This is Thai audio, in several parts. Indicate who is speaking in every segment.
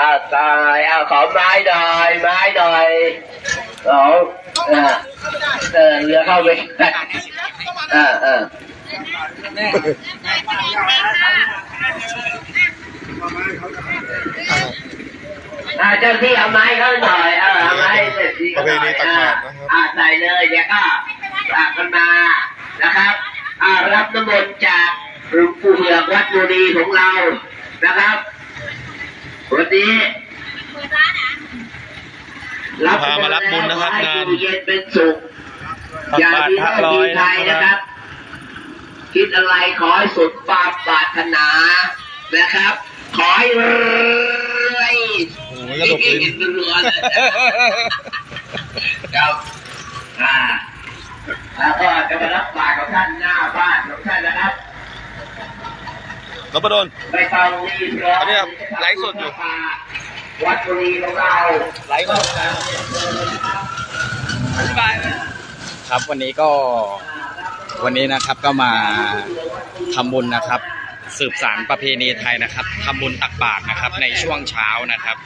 Speaker 1: อ้าวตายอ้าวขอไม้หน่อยไม้หน่อยสองอ่าเออเรือเข้าไปเออเอออ่าเจ้าที่เอาไม้เข้าหน่อยเอาเอาไม้ให้เสร็จดี
Speaker 2: ประเพณีตักบาตรนะครับ
Speaker 1: อ่าใส่เลยเดี๋ยวก็ตักกันมานะครับอ่ารับน้ำมนต์จากหลวงปู่เหือกวัดบุรีของเรานะครับ วันนี้รับ
Speaker 2: พามารับบุญนะครับ
Speaker 1: ให้
Speaker 2: งาน
Speaker 1: อยู่เย็นเป็นสุข
Speaker 2: ตัก
Speaker 1: อย่า
Speaker 2: บาตร
Speaker 1: มี
Speaker 2: พระ
Speaker 1: โรค
Speaker 2: ร้อ
Speaker 1: มี
Speaker 2: ย
Speaker 1: ภัย
Speaker 2: นะ
Speaker 1: นะ
Speaker 2: ค
Speaker 1: ค
Speaker 2: รั
Speaker 1: รับบคิดอะไรขอให้สุดความปรารถนานะครับ ขอให้รวย
Speaker 2: โอ้โหกระดกลิ้น
Speaker 1: เรือเลยครับอ่าแล้วก็จะมารับบาตรของท่านหน้าบ้านของท่านนะครับ
Speaker 2: นพดล
Speaker 1: ไม่ต้องรีบร้อน
Speaker 2: อันนี้ไลฟ์สดอยู่
Speaker 1: วัดบุรีของเรา
Speaker 2: ไหลก็อธิบายเลย
Speaker 3: ครับวันนี้ก็วันนี้นะครับก็มาทำบุญนะครับ สืบสารประเพณีไทยนะครับทำบุญตักบาตรนะครับในช่วงเช้านะครับ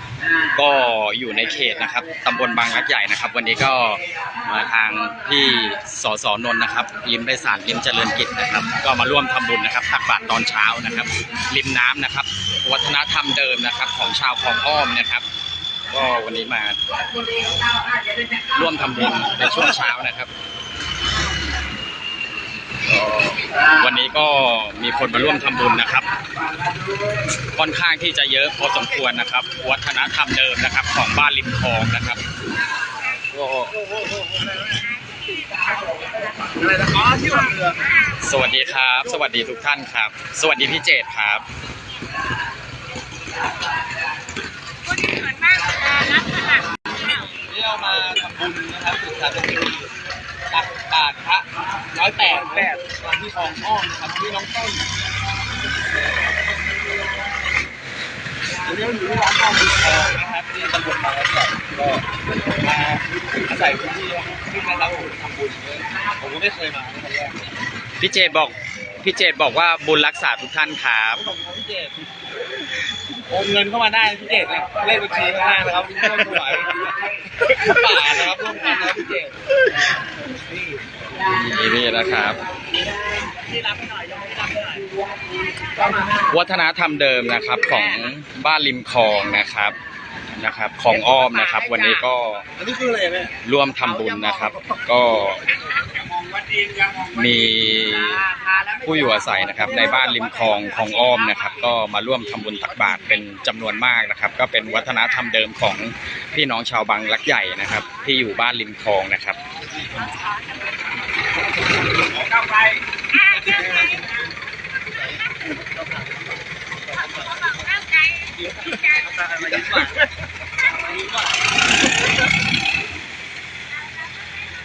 Speaker 3: ก็อยู่ในเขตนะครับตำบลบางรักใหญ่นะครับ วันนี้ก็มาทางที่สสนนท์นะครับริมไพศาลริมเจริญกิจนะครับ ก็มาร่วมทำบุญนะครับ ตักบาตรตอนเช้านะครับ ริมน้ำนะครับ วัฒนธรรมเดิมนะครับ ของชาวคลองอ้อมนะครับก็วันนี้มาร่วมทำบุญในช่วงเช้านะครับ วันนี้ก็มีคนมาร่วมทำบุญนะครับ ค่อนข้างที่จะเยอะพอสมควรนะครับ วัฒนธรรมเดิมนะครับ ของบ้านริมคลองนะครับก็สวัสดีครับ สวัสดีทุกท่านครับ สวัสดีพี่เจตครับ
Speaker 2: นี่เรามาทำบุญนะครับสืบสานประเพณี ตักบาตรพระร้อยแปดแปดวันที่คลองอ้อมนะครับที่น้องต้นวันนี้เราอยู่ที่ร้านทองบุญทองนะครับที่ตำบลบางรักใหญ่ก็มาอาศัยพื้นที่ที่มารับบุญทำบุญเนี่ยผมก็ไม่เคยมาในครั้งแรก
Speaker 3: พี่เจตบอกพี่เจตบอกว่าบุญรักษาทุกท่านครับ
Speaker 2: ขอบคุณพี่เจตโอนเงินเข้ามาได้พี่เจตเลยเลขบัญชีข้างล่างนะครับร่วมถวายป่านะครับร่วมกันนะครับพี่เจต นี่
Speaker 3: นี่นะครับ วัฒนธรรมเดิมนะครับของบ้านริมคลองนะครับนะครับของอ้อมนะครับ วันนี้ก็
Speaker 2: อันนี้คืออะไรแม่
Speaker 3: ร่วมทำบุญนะครับ ก็มีผู้อยู่อาศัยนะครับ ในบ้านริมคลองของอ้อมนะครับ ก็มาร่วมทำบุญตักบาตรเป็นจำนวนมากนะครับ ก็เป็นวัฒนธรรมเดิมของพี่น้องชาวบางรักใหญ่นะครับ ที่อยู่บ้านริมคลองนะครับ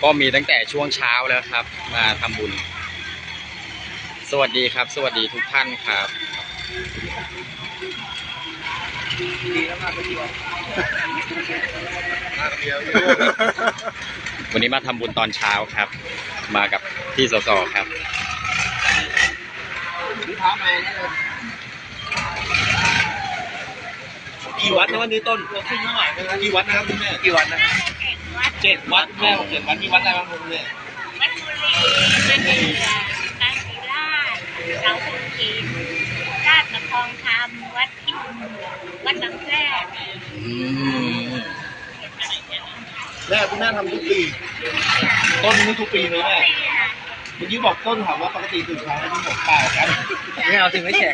Speaker 3: ก็มีตั้งแต่ช่วงเช้าแล้วครับ มาทำบุญ สวัสดีครับ สวัสดีทุกท่านครับวันนี้มาทำบุญตอนเช้าครับ มากับพี่สสครับ
Speaker 2: นี่พระมากี่วัดนะวันนี้ต้นเราขึ้นเท่าไหร่นะกี่วัดนะครับคุณแม่กี่วัดนะเจ็ดวัดแม่บอกเจ็ดวัดมีวัดอะไรบ้างคุณแม่
Speaker 4: วัดบุรีวัดบุรีตาศิลาชเสาพุนขีดราชประคองธรรมวัดพิมพ์วัดหนองแพรก
Speaker 3: อืม
Speaker 2: แม่คุณแม่ทำทุกปี ต้นนี่ทุกปีเลยแม่เมื่อกี้บอกต้นถามว่าปกติตื่นเช้าแล้วที่บอกเปล่าครับไม่เอาถึงไม่แฉก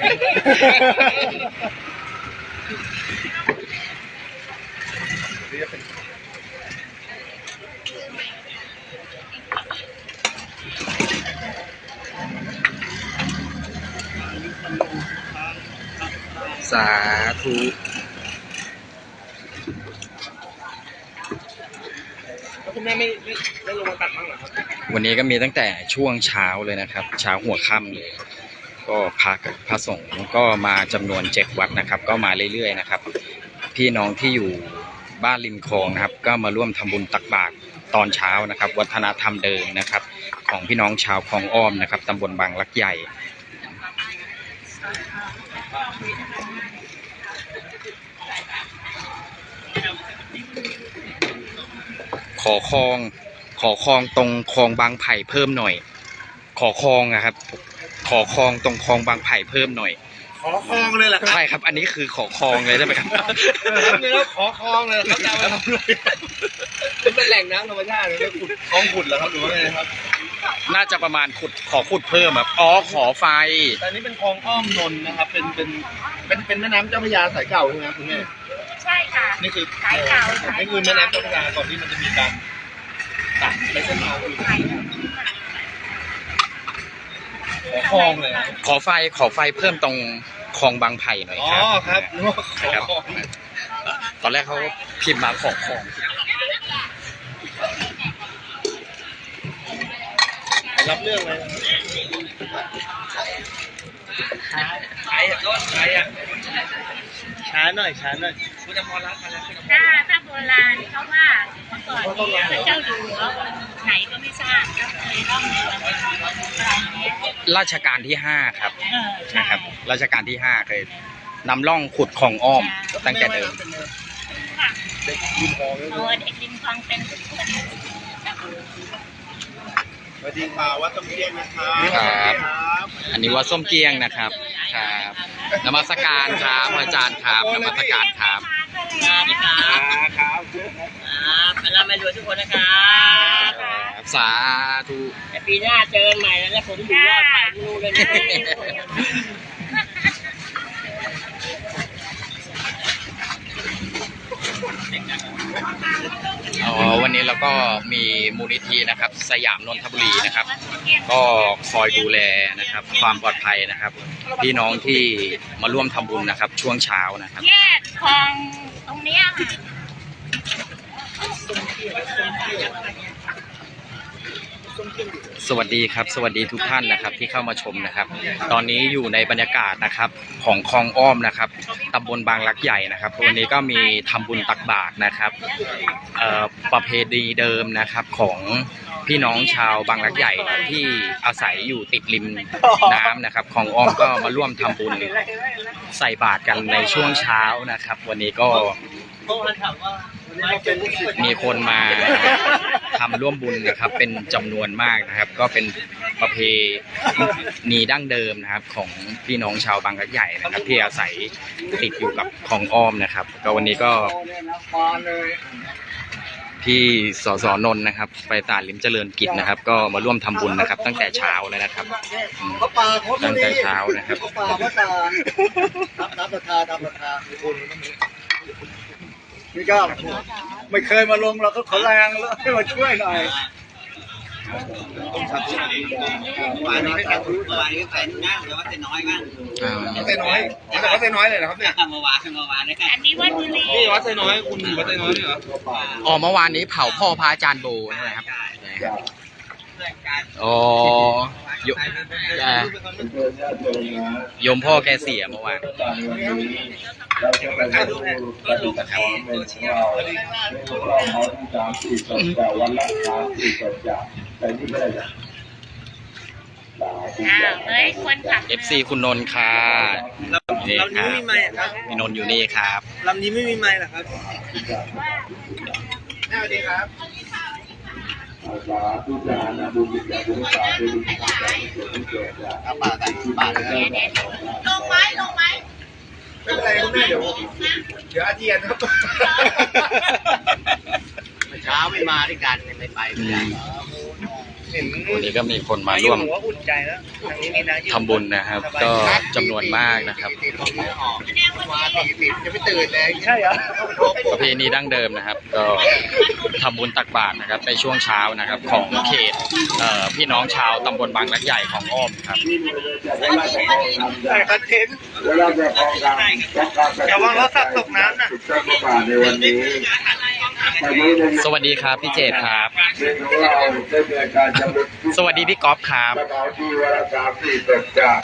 Speaker 3: สาธุ
Speaker 2: แม่ไม่ไม่ไม่ลงมาตัดบ้างเหรอครับ
Speaker 3: วันนี้ก็มีตั้งแต่ช่วงเช้าเลยนะครับ เช้าหัวค่ำเลยก็พระกับพระสงฆ์ก็มาจำนวนเจ็ดวัดนะครับ ก็มาเรื่อยๆนะครับ พี่น้องที่อยู่บ้านริมคลองนะครับ ก็มาร่วมทำบุญตักบาตรตอนเช้านะครับ วัฒนธรรมเดิมนะครับ ของพี่น้องชาวคลองอ้อมนะครับตำบลบางลักใหญ่ อคลอง ขอคลองตรงคลองบางไผ่เพิ่มหน่อย ขอคลองนะครับ ขอคลองตรงคลองบางไผ่เพิ่มหน่อย
Speaker 2: ขอคลองเลยเหรอครับ
Speaker 3: ใช่ครับ อันนี้คือขอคลองเลยได้ไหมครับ
Speaker 2: นี่แล้วขอคลองเลยเหรอครับจะเอาไปทำอะไรมันเป็นแหล่งน้ำธรรมชาติเลยขุดคลองขุดเหรอครับหรือว่าไงครับ
Speaker 3: น่าจะประมาณขุดขอขุดเพิ่มครับอ๋อขอไฟ
Speaker 2: แต่อันนี้เป็นคลองอ้อมนนท์นะครับ เป็นเป็นเป็นเป็นแม่น้ำเจ้าพระยาสายเก่าใช่ไหมครับคุณแม่
Speaker 4: ใช่ค่ะ
Speaker 2: นี่คือ
Speaker 4: สายเก่าสาย
Speaker 2: นี่คือแม่น้ำเจ้าพระยาก่อนที่มันจะมีการตัดไปเส้นทางอื่นขอคลองเลยครับ
Speaker 3: ขอไฟขอไฟเพิ่มตรงคลองบางไผ่หน่อย
Speaker 2: อ๋อ
Speaker 3: ครับ
Speaker 2: ครับนึกว่าขอคลอง
Speaker 3: ตอนแรกเขาพิมพ์มาขอคลอง
Speaker 2: รับเรื่องเลย ใช้อะต้นใช้อะช้าหน่อยช้าหน่อยคุณจะพอรับมาแล้ว
Speaker 4: ถ้าถ้าโบราณเขาว่าเมื่อก่อนนี้พระเจ้าอยู่หัวองค์ไหนก็ไม่ทราบก็เคยร่องเรือมาตอนนี้
Speaker 3: ราชการที่ห้าครับ
Speaker 4: เออใช่
Speaker 3: นะครับ ราชการที่ห้าเคยนำร่องขุดคลองอ้อมตั้งแต่เดิม
Speaker 4: ค่ะ
Speaker 2: เด็กริมคลองเลย
Speaker 4: โอ้เด็กริมคลองเป็นทุกคน
Speaker 2: สวัสดีค่ะวัดต้มเกี้ยงนะครับ
Speaker 3: ครับ
Speaker 2: ครับ
Speaker 3: อันนี้วัดส้มเกียงนะครับ ครับนมัสการครับอาจารย์ครับนมัสการครับ
Speaker 2: ครับครับ
Speaker 5: เป็นร่ำไม่รวยทุกคนนะครับ
Speaker 3: สาธุ
Speaker 5: แต่ปีหน้าเจอกันใหม่แล้วผมอยู่รอดไปไม่รู้เลยนะ
Speaker 3: อ๋อวันนี้เราก็มีมูลนิธินะครับ สยามนนทบุรีนะครับ ก็คอยดูแลนะครับ ความปลอดภัยนะครับ พี่น้องที่มาร่วมทำบุญนะครับ ช่วงเช้านะครับ
Speaker 4: แยกคลองตรงเนี้ยค่ะ
Speaker 3: สวัสดีครับ สวัสดีทุกท่านนะครับที่เข้ามาชมนะครับ ตอนนี้อยู่ในบรรยากาศนะครับของคลองอ้อมนะครับตำบลบางรักใหญ่นะครับวันนี้ก็มีทำบุญตักบาตรนะครับประเพณีเดิมนะครับของพี่น้องชาวบางรักใหญ่ที่อาศัยอยู่ติดริมน้ำนะครับคลองอ้อมก็มาร่วมทำบุญใส่บาตรกันในช่วงเช้านะครับ วันนี้ก็
Speaker 5: มี
Speaker 3: คนมา ทำร่วมบุญนะครับ เป็นจำนวนมากนะครับ ก็เป็นประเพณีดั้งเดิมนะครับ ของพี่น้องชาวบางกะใหญ่นะครับ ที่อาศัยติดอยู่กับคลองอ้อมนะครับ ก็วันนี้ก็พี่สสนนนะครับ ไปตาดลิมเจริญกิจนะครับ ก็มาร่วมทำบุญนะครับ ตั้งแต่เช้าเลยนะครับตั้งแต่เช้านะครับ
Speaker 2: เขาป่าเขาป่ารับรับราคารับราคานี่ก็ ไม่เคยมาลงเราก็ขอแรงแล้วให้มาช่วยหน่อย
Speaker 5: วานนี้ไม่แต่รู้วานนี้แต่ง่ายหรือว่าแต่น้อยกัน
Speaker 3: อ่า
Speaker 2: วัดไซน้อยแต่วัดไซน้อยเลยเหรอครับเนี่ย
Speaker 5: เมื่อวานเมื่อวานนี่
Speaker 4: อันนี้วัดบุรี
Speaker 2: นี่วัดไซน้อยคุณอยู่วัดไซน้อยเนี่ยเหรอ
Speaker 3: อ๋อเมื่อวานนี้เผาพ่อพระอาจารย์โบนะครับ
Speaker 5: เพื่อนกัน
Speaker 3: อ๋อโยอ่าโยมพ่อแกเสียเมื่อวาน
Speaker 6: เราจะไปดูปฏิบัติธรรมของเราพวกเราหมอที่สามสี่สัปดาห์วันละสามสี่สัปดาห์แต่นี่ไม่ได้จ้ะสาธุ
Speaker 4: อ้าวเฮ้ยคนขับ
Speaker 3: FC คุณนนท์ค่ะนี่ครับพี่นนท์อยู่นี่ครับ
Speaker 5: ลำนี้ไม่มีไม้หรอครับ
Speaker 2: สวัสดีครับ
Speaker 6: สาธุจานะบุญญาบุญสาธุบุญสาธุเกิดจ้ะ
Speaker 2: เอาป่าแต่ป่าเลย
Speaker 4: ลงไหมลงไหม
Speaker 2: ไม่เป็นไรคุณแม่เดี๋ยวเดี๋ยวอาเจียนครับ
Speaker 5: เช้าไม่มาด้วยกันไม่ไป
Speaker 3: ไม่
Speaker 2: ได้
Speaker 3: วันนี้ก็มีคนมาร่วม
Speaker 5: ผมว่าอุ่นใจแล้วทางนี้มีนะ
Speaker 3: ทำบุญนะครับ ก็จำนวนมากนะครับ
Speaker 2: ติดผมไม่ออกมาตีติดจะไม่ตื่นเลยใช่เหรอ
Speaker 3: ประเพณีดั้งเดิมนะครับ ก็ทำบุญตักบาตรนะครับ ในช่วงเช้านะครับ ของเขตเอ่อพี่น้องชาวตำบลบางรักใหญ่ของอ้อมครับ
Speaker 6: เวลาจะพองทำ
Speaker 2: ใช่
Speaker 6: ได้
Speaker 2: คอนเทนต์
Speaker 6: เวลาจะพองทำต้องการ
Speaker 2: อย่าวางรถสัตว์ตกน้ำนะ
Speaker 6: สุดยอดบาทในวันนี้วันนี้ใน
Speaker 3: สวัสดีครับพี่เจตครับ
Speaker 6: เรื่องของเราได้มีการจำลึก
Speaker 3: สวัสดีพี่ก๊อฟครับ
Speaker 6: สถานที่วารสามสี่สัปดาห์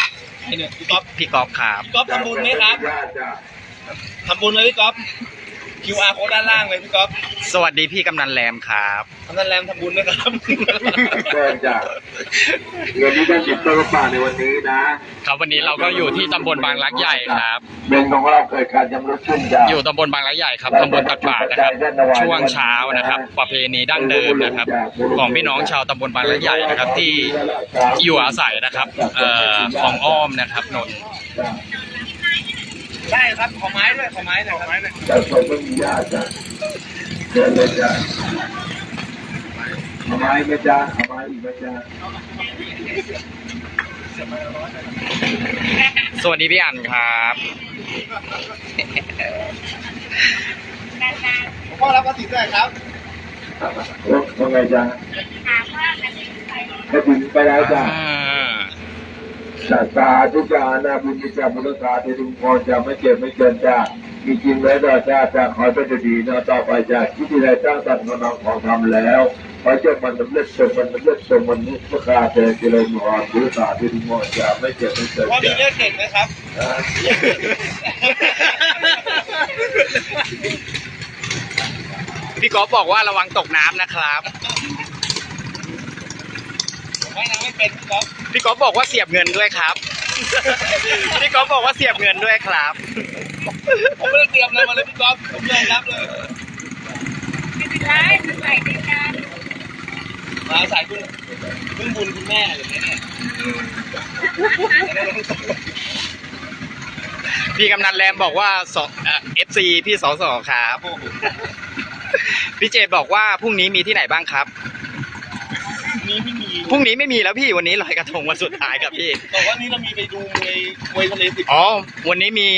Speaker 3: พี่ก๊อฟพี่ก๊อฟครับ
Speaker 2: ก๊อฟทำบุญไหมครับ
Speaker 6: ญาติจ้ะ
Speaker 2: ทำบุญเลยพี่ก๊อฟ QR โค้ดด้านล่างเลยพี่ก๊อฟ
Speaker 3: สวัสดีพี่กำนันแรมครับ
Speaker 2: ทำนันแรมทำบุญด้วยครับ
Speaker 6: ก็จะเงินที่ได้ติดต้นป่าในวันนี้นะครับ
Speaker 3: วันนี้เราก็อยู่ที่ตำบลบางรักใหญ่ครับ
Speaker 6: เงินของเราเกิดการจำรุดขึ้นจาก
Speaker 3: อยู่ตำบลบางรักใหญ่ครับตำบลตักบาทนะครับ ช่วงเช้านะครับ ประเพณีดั้งเดิมนะครับ ของพี่น้องชาวตำบลบางรักใหญ่นะครับที่อยู่อาศัยนะครับเอ่อของอ้อมนะครับนนท์
Speaker 2: ได้ครับขอไม้ด้วยขอไม้หน่อยขอไม้หน่อย
Speaker 6: แต่คนไม่มียาจ้ะเดินเลยจ้ะทำไมไม่จ้าทำไมอีกไม่จ้า
Speaker 3: สวัสดีพี่อันครับ
Speaker 4: นาน
Speaker 2: ผมพ่อรับภาษีด้วยครับ
Speaker 6: ว่าไงจ้า
Speaker 4: ๆถามว่ากันนี้ใคร
Speaker 6: ก็ถึงไปแล้วจ้า
Speaker 3: อ่า
Speaker 6: สัตตาทุกการนาบุญญาบุรกาที่ทุกคนจะไม่เจ็บไม่เกินจ้ามีจริงแล้วจ้าจ้าจะขอเป็นดีนะต่อไปจ้าที่ที่ใดจ้างตัดกำลังของทำแล้วขอเจ้ามันสำเร็จสมมันสำเร็จสมมันนิพพาเจริญมรบุรกาที่ทุกคนจะไม่เจ็บไม่เกิน
Speaker 2: พ่อมี
Speaker 6: จ้า
Speaker 2: เลขเก่งนะครับ
Speaker 3: พี่กอฟบอกว่าระวังตกน้ำนะครับ
Speaker 2: ว่ายน้ำไม่เป็นพี่ก๊อฟ
Speaker 3: พี่กอฟบอกว่าเสียบเงินด้วยครับ พี่กอฟบอกว่าเสียบเงินด้วยครับ
Speaker 2: ผมไม่ได้เตรียมอะไรมาเลยพี่ก๊อฟผมยอมรับเลย
Speaker 4: ไม่เป็นไรมันใส่ด้วยกัน
Speaker 2: มาสายคุณคุณบุญคุณแม่อะไรอย่างเงี้ยเนี่ย
Speaker 3: พี่กำนันแรมบอกว่าสเอฟซีพี่สอสอครับ
Speaker 2: โอ้โห
Speaker 3: พี่เจดบอกว่าพรุ่งนี้มีที่ไหนบ้างครับ
Speaker 2: นี่ไม่มี
Speaker 3: พรุ่งนี้ไม่มีแล้วพี่วันนี้ลอยกระทงวันสุดท้ายครับพี่
Speaker 2: แต่ว่านี่เรามีไปดูมวยมวยทะเลสิบ
Speaker 3: อ๋อวันนี้มี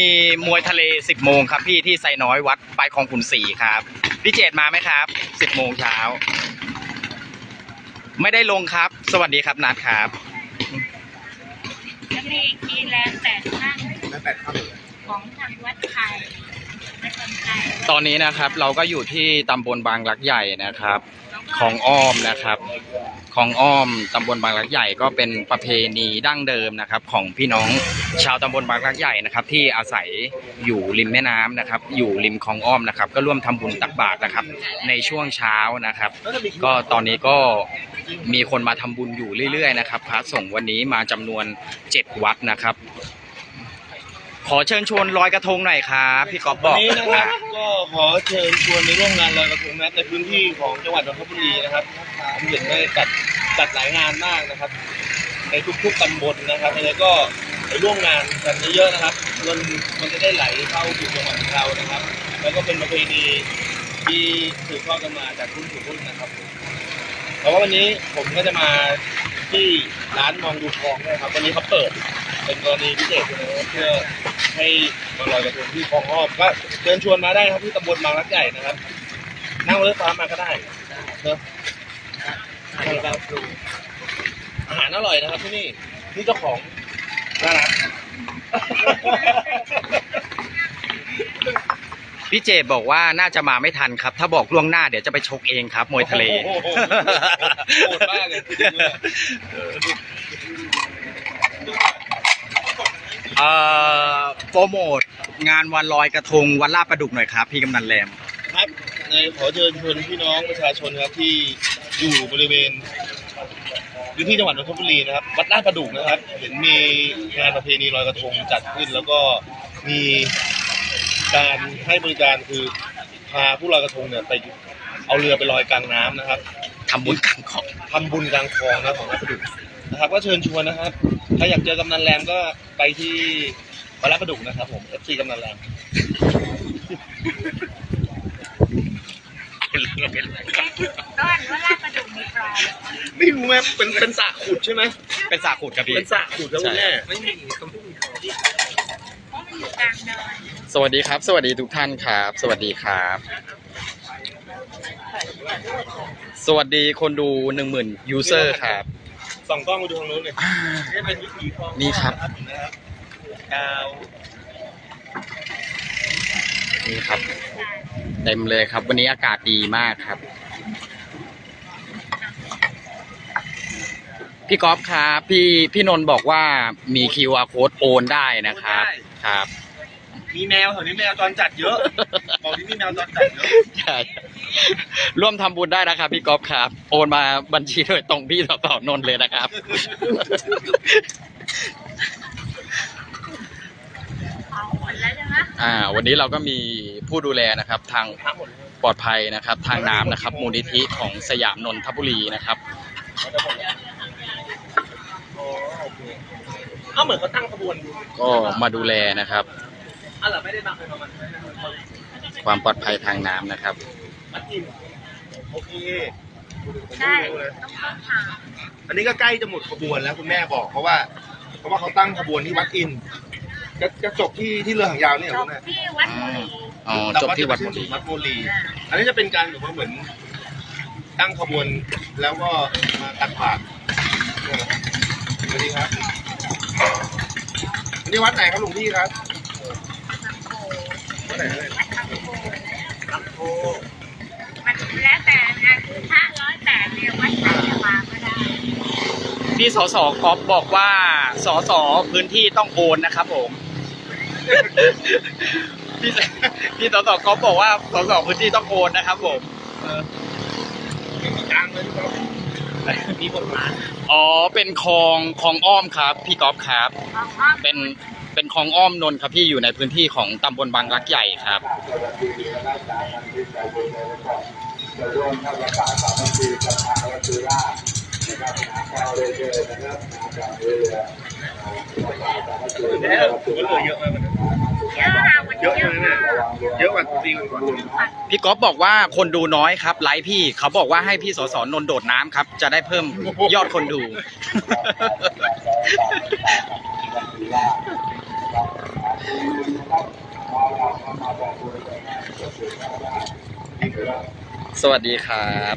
Speaker 3: มวยทะเล 10 โมงครับพี่ที่ไซน้อยวัดปลายคลองขุนศรีครับพี่เจดมาไหมครับ 10 โมงเช้า ไม่ได้ลงครับ สวัสดีครับนัดครับ
Speaker 4: จะมีอีกทีแรงแต่ข้างของทางวัดไทยและคนไทย
Speaker 3: ตอนนี้นะครับ เราก็อยู่ที่ตำบลบางรักใหญ่นะครับ ของอ้อมนะครับ ของอ้อมตำบลบางรักใหญ่ก็เป็นประเพณีดั้งเดิมนะครับ ของพี่น้องชาวตำบลบางรักใหญ่นะครับ ที่อาศัยอยู่ริมแม่น้ำนะครับ อยู่ริมคลองอ้อมนะครับ ก็ร่วมทำบุญตักบาตรนะครับ ในช่วงเช้านะครับ ก็ตอนนี้ก็มีคนมาทำบุญอยู่เรื่อยๆนะครับพระสงฆ์วันนี้มาจำนวน 7 วัดนะครับ ขอเชิญชวนลอยกระทงหน่อยครับพี่กอบบอก
Speaker 2: วันนี้นะครับก็ขอเชิญชวนในร่วมงานลอยกระทงนะในพื้นที่ของจังหวัดนนทบุรีนะครับผมเห็นได้จัดจัดหลายงานมากนะครับ ในทุกๆตำบลนะครับแล้วก็ไปร่วมงานกันเยอะๆนะครับเงินมันจะได้ไหลเข้าสู่จังหวัดของเรานะครับ แล้วก็เป็นประเพณีที่สืบทอดกันมาจากรุ่นสู่รุ่นนะครับแต่ว่าวันนี้ผมก็จะมาที่ร้านมองดูทองนะครับวันนี้เขาเปิด เป็นกรณีพิเศษนะครับเพื่อ ให้มาลอยกระทงที่คลองอ้อมก็เชิญชวนมาได้ครับที่ตำบลบางรักใหญ่นะครับ นั่งรถไฟฟ้ามาก็ได้เนอะครับอาหารอร่อยนะครับที่นี่นี่เจ้าของน่ารัก
Speaker 3: พี่เจบอกว่าน่าจะมาไม่ทันครับ ถ้าบอกล่วงหน้าเดี๋ยวจะไปชกเองครับ มวยทะเล
Speaker 2: โอ้โหโหดมากเลยจริงๆเลย
Speaker 3: เอ่อ โปรโมทงานวันลอยกระทงวันลาดประดุกหน่อยครับ พี่กำนันแรม
Speaker 2: ครับในขอเชิญชวนพี่น้องประชาชนครับที่อยู่บริเวณพื้นที่จังหวัดนนทบุรีนะครับวัดลาดประดุกนะครับ เห็นมีงานประเพณีลอยกระทงจัดขึ้น แล้วก็มีการให้บริการคือพาผู้ลอยกระทงเนี่ยไปเอาเรือไปลอยกลางน้ำนะครับ
Speaker 3: ทำบุญกลางของ
Speaker 2: ทำบุญกลางคลองนะครับของวัดประดุกนะครับ ก็เชิญชวนนะครับ ถ้าอยากเจอกำนันแรมก็ไปที่ วัดลาดประดุกนะครับผม FC กำนันแรม
Speaker 4: ต้นว่าลาดประดุกมีปลา
Speaker 2: ไม่รู้ไหมเป็นเป็นสระขุดใช่ไหม
Speaker 3: เป็นสาขุดครับพี่
Speaker 2: เป็นสระขุดแล้วคุณแม่
Speaker 4: เพราะมันอยู่กลางเนิน
Speaker 3: สวัสดีครับ สวัสดีทุกท่านครับ สวัสดีครับ สวัสดีคนดูหนึ่งหมื่นยูเซอร์ครับ
Speaker 2: ส่องกล้องไปดูทางนู้นเลยนี่เป็นวิถีของ
Speaker 3: นี่ครับ
Speaker 2: นะครับ กาว
Speaker 3: นี่ครับ เต็มเลยครับ วันนี้อากาศดีมากครับ พี่ก๊อฟครับพี่พี่นนท์บอกว่ามี QR code โอนได้นะครับครับ
Speaker 2: มีแมวแถวนี้แมวจรจัดเยอะ บอกที่มีแมวจรจัดเยอะ
Speaker 3: ใช่ ร่วมทำบุญได้นะครับ พี่ก๊อฟครับ โอนมาบัญชีโดยตรงพี่สสนนท์เลยนะครับ
Speaker 4: เอาหมดแล้วใช่ไหม
Speaker 3: อ่าวันนี้เราก็มีผู้ดูแลนะครับทางปลอดภัยนะครับ ทางน้ำนะครับ มูลนิธิของสยามนนทบุรีนะครับ
Speaker 2: อ๋อโอเคเอ้าเหมือนเขาตั้งขบวนอยู่
Speaker 3: ก็มาดูแลนะครับ
Speaker 2: อ้าวเหรอไม่ได้ตั้งเป็นประมาณ
Speaker 3: ความปลอดภัยทางน้ำนะครับ
Speaker 2: มัดกินโอเค
Speaker 4: ใช่ต้องต้องถาม
Speaker 2: อันนี้ก็ใกล้จะหมดขบวนแล้วคุณแม่บอกเพราะว่า เพราะว่าเขาตั้งขบวนที่วัดอิน ทร์จะจะจบที่ที่เรือหางยาวเนี่ย
Speaker 4: จ
Speaker 2: เหรอ
Speaker 4: บ
Speaker 2: คุณแม่
Speaker 4: ที่วัดบุรี
Speaker 3: อ๋อจบที่วัดบุรี
Speaker 2: วัดบุรีอันนี้จะเป็นการแบบว่าเหมือน ตั้งขบวนแล้วก็มาตักบาตรสวัสดีครับอันนี้วัดไหนครับหลวงพี่ครับวัดไหนเลย
Speaker 4: วัดคำโพ
Speaker 2: ลำโพ
Speaker 4: มันแล้วแต่นะคือพระร้อยแปดเนี่ยวัดไหนจะมาก็ได้
Speaker 3: พี่สสก๊อฟบอกว่าสสพื้นที่ต้องโอนนะครับผม พี่สพี่สสก๊อฟบอกว่าสสพื้นที่ต้องโอนนะครับผม
Speaker 2: ไม่มีกลางเลยครับมีกฎหมาย
Speaker 3: อ๋อเป็นคลองคลองอ้อมครับพี่ก๊อฟครับ
Speaker 4: ของอ้อม
Speaker 3: เป็นเป็นคลองอ้อมนนท์ครับพี่อยู่ในพื้นที่ของตำบลบางรักใหญ่ครับ
Speaker 6: จะร่วมทำประกาศสามัคคีกับทางวัดจุฬานะครับเอาเลยเจอนะครับจากเรือประกาศสามัคคี
Speaker 2: แล้
Speaker 6: กับ
Speaker 2: ว
Speaker 6: วัด
Speaker 2: ถื
Speaker 6: จุ
Speaker 2: อว่าเหลื
Speaker 6: ฬา
Speaker 2: อเยอะมากเลย
Speaker 4: เยอะค่ะวัน
Speaker 2: เย
Speaker 4: นี้
Speaker 2: อะ
Speaker 4: เย
Speaker 2: เล
Speaker 4: อะ
Speaker 2: ย
Speaker 4: มา
Speaker 2: นะ
Speaker 4: ก
Speaker 2: เยอะกว่าปีก่อนๆ
Speaker 3: พี่ก๊อฟบอกว่าคนดูน้อยครับไลฟ์พี่เขาบอกว่าให้พี่สสนนท์โดดน้ำครับ จะได้เพิ่มยอดคนดู สวัสดีครับ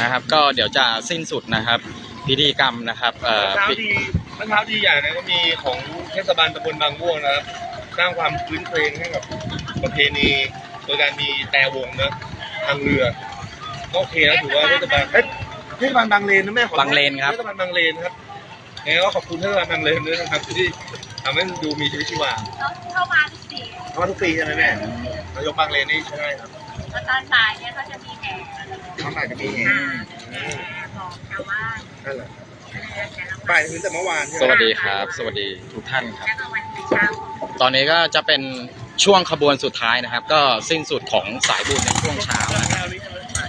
Speaker 3: นะครับ ก็เดี๋ยวจะสิ้นสุดนะครับ พิธีกรรมนะครับเอ่อ
Speaker 2: เช้า
Speaker 3: ปิด
Speaker 2: ดีเมื่อเช้าดีอย่างนะก็มีของเทศบาลตำบลบางม่วงนะครับ สร้างความพื้นเพลงให้กับประเพณีโดยการมีแต่วงนะทางเรือก็โอเคนะถือว่าเทศบาลเอ้ยเทศบาลบางเลนนะแม่ขอโทษ
Speaker 3: บางเลนครับ
Speaker 2: เทศบาลบางเลนครับงั้นก็ขอบคุณเทศบาลบางเลนด้วยนะครับที่ทำให้ดูมีชีวิตชีวา
Speaker 4: เขาเข้ามาทุกปี
Speaker 2: เพราะว่าทุกปีใช่ไหมแม่นายกบางเลนนี่ใช่ครับ
Speaker 4: แล้วตอนบ่ายเนี่ยเขาจะมีแห่
Speaker 2: ข้างในจะมีเอง
Speaker 4: อ่าแห่บอกชาวบ้าน
Speaker 2: นั่นแหละ
Speaker 4: เรือแต่ละ
Speaker 2: บ่า
Speaker 4: วั
Speaker 2: ย
Speaker 4: น
Speaker 2: ถึงแต่เมื่อวานใช่ไห
Speaker 3: ส
Speaker 2: ม
Speaker 3: วัสดีครับ สวัสดีทุกท่านครับ
Speaker 4: แล้วก็วันเช้า
Speaker 3: ตอนนี้ก็จะเป็นช่วงขบวนสุดท้ายนะครับ ก็สิ้นสุดของสายบุญในช่วงเช้านะครับ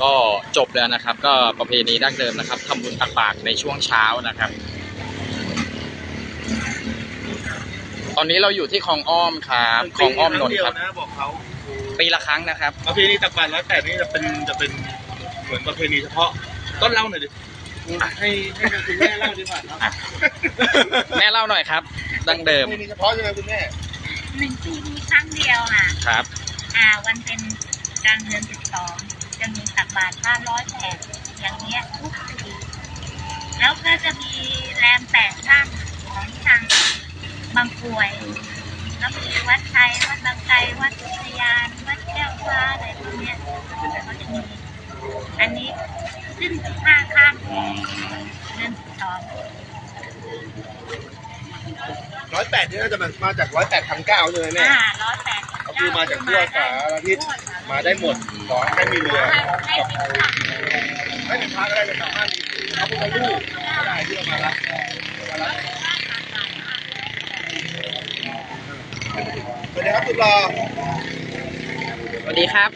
Speaker 3: ก็จบแล้วนะครับ ก็ประเพณีดั้งเดิมนะครับทำบุญตักบาตรในช่วงเช้านะครับ ตอนนี้เราอยู่ที่คลองอ้อมครับคลองอ้อมนนท์ครับ
Speaker 2: ปีละงเดียวนะบอกเขา
Speaker 3: ปีละครั้งนะครับ
Speaker 2: ประเพณีตักบาตรร้อยแปดนี่จะเป็นจะเป็นเหมือนประเพณีเฉพาะ ต้นเล่าหน่อยดิอะ ให้ให้ทางคุณแม่เล่าดีกว่าครับ
Speaker 3: อะแม่เล่าหน่อยครับ ดั้งเดิม
Speaker 2: ประเพณีเฉพาะใช่ไหมคุณแม่
Speaker 4: หนึ่งปีมีครั้งเดียวอะ
Speaker 3: ครับ
Speaker 4: อ่า วันเป็นกลางเดือนสิบสองจะมีตักบาตรห้าร้อยแผ่นอย่างเงี้ยทุกปีแล้วก็จะมีแรมแปดท่านของทางบางกรวยแล้วมีวัดไทยวัดบางไทรวัดอุทยาน วัดแก้วฟ้าอะไรพวกเนี้ยเขาจะมีอันนี้ ขึ้นสิบห้าข้ามเดือนสิบสอง
Speaker 2: ร้อยแปดนี่น่าจะมามาจากร้อยแปดพันเก้าใช่ไหมแม่
Speaker 4: อ่าร้อยแปด
Speaker 2: ก็คือมาจากทั่วสารทิศ มาได้หมดขอให้มีเรือ
Speaker 4: ให้สิบครั้ง
Speaker 2: ไม่เป็นพระก็ได้เป็นชาวบ้านดีพระพุทธรูปก็ได้ที่เอามารับมารับสวัสดีครับคุณรอ
Speaker 3: สวัสดีครับ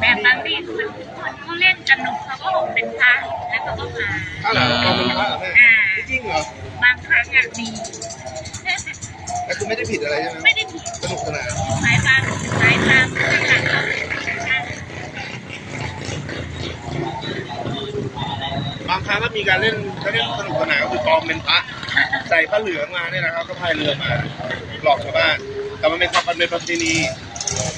Speaker 4: แบบบางทีคนคนเขาเล่นสนุกเขาก็หกเป็นพระแล้วเขาก็มา
Speaker 2: ข้าวหลามเอาเป็นพระเหรอแม่
Speaker 4: อ่า
Speaker 2: จริงเหรอบา
Speaker 4: งครั้งอะมี
Speaker 2: แต่คุณไม่ได้ผิดอะไรใช่ไหม
Speaker 4: ไม่ได้ผิด
Speaker 2: สนุกสนาน
Speaker 4: สายบางสายบางข้างหลังเขาอ่า
Speaker 2: บางครั้งก็มีการเล่นเขาเล่นสนุกสนานก็คือปลอมเป็นพระใส่ผ้าเหลืองมาเนี่ยนะครับก็พายเรือมาหลอกชาวบ้าน แต่มันเป็นความมันเป็นประเพณี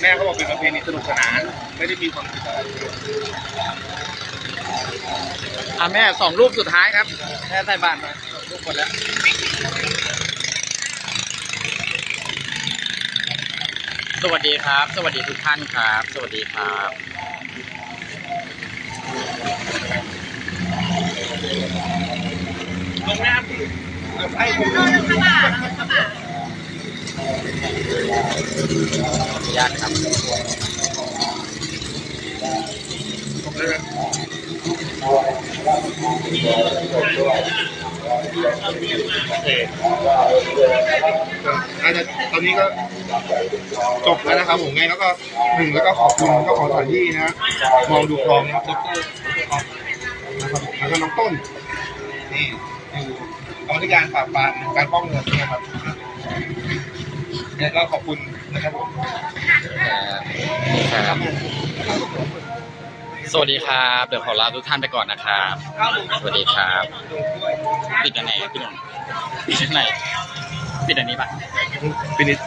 Speaker 2: แม่เขาบอกเป็นประเพณีสนุกสนาน ไม่ได้มีความผิดอะไร
Speaker 3: อะแม่สองรูปสุดท้ายครับแม่ใส่บาตรมารูปหมดแล้วสวัสดีครับ สวัสดีทุกท่านครับ สวัสดีครับ
Speaker 2: ลงน้ำพี่ไอ้ผม
Speaker 3: ขอ อนุญาตครับ
Speaker 2: ผมเลยนะโอเคน่าจะตอนนี้ก็จบแล้วนะครับผมไงแล้วก็หนึ่งแล้วก็ขอบคุณเจ้าของสถานที่นะมองดูคลองนะครับนะครับแล้วก็น้องต้นนี่อยู่กรรมธิการปราบปรามการป้องกันนะครับ แล้วก็ขอบคุณนะครับผม
Speaker 3: ครับ สวัสดีครับ เดี๋ยวขอลาทุกท่านไปก่อนนะครับ สวัสดีครับ ปิดอันไหนพี่หนุ่มปิดอันไหน ปิดอันนี้ปะ
Speaker 2: ฟินิช